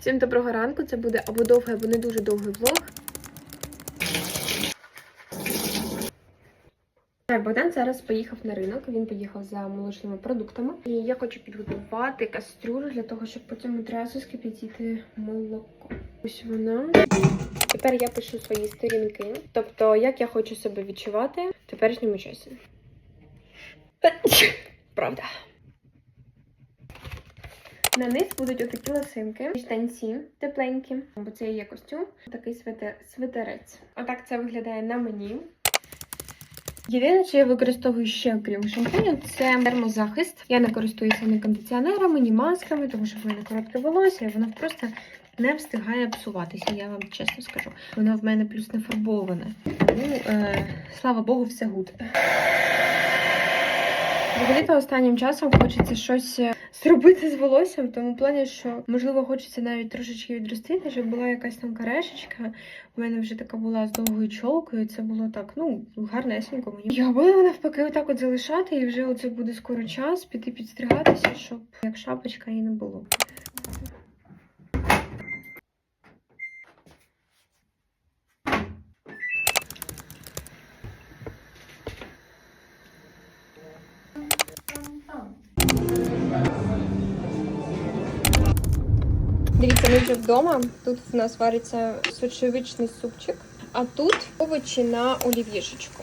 Всім доброго ранку. Це буде або довгий, або не дуже довгий влог. Богдан зараз поїхав на ринок. Він поїхав за молочними продуктами. І я хочу підготувати кастрюлю для того, щоб потім одразу скип'ятити молоко. Ось вона. Тепер я пишу свої сторінки. Тобто, як я хочу себе відчувати в теперішньому часі. Правда. На низ будуть отакі лосинки, штанці тепленькі, бо це є костюм, такий свитер, свитерець. Отак це виглядає на мені. Єдине, що я використовую ще окрім шампуню, це термозахист. Я не користуюся ні кондиціонерами, ні масками, тому що в мене коротке волосся, і воно просто не встигає псуватися, я вам чесно скажу. Воно в мене плюс не фарбоване. Тому, е, слава Богу, все гуд. Взагалі-то останнім часом хочеться щось е, зробити з волоссям, тому плані, що можливо хочеться навіть трошечки відростити, щоб була якась там карешечка. У мене вже така була з довгою чолкою. Це було так, ну гарнесенько мені. Я буду навпаки отак от залишати, і вже оце буде скоро час піти підстригатися, щоб як шапочка і не було. Дивіться, ми вже вдома. Тут в нас вариться сочевичний супчик, а тут овочі на олів'єшечку.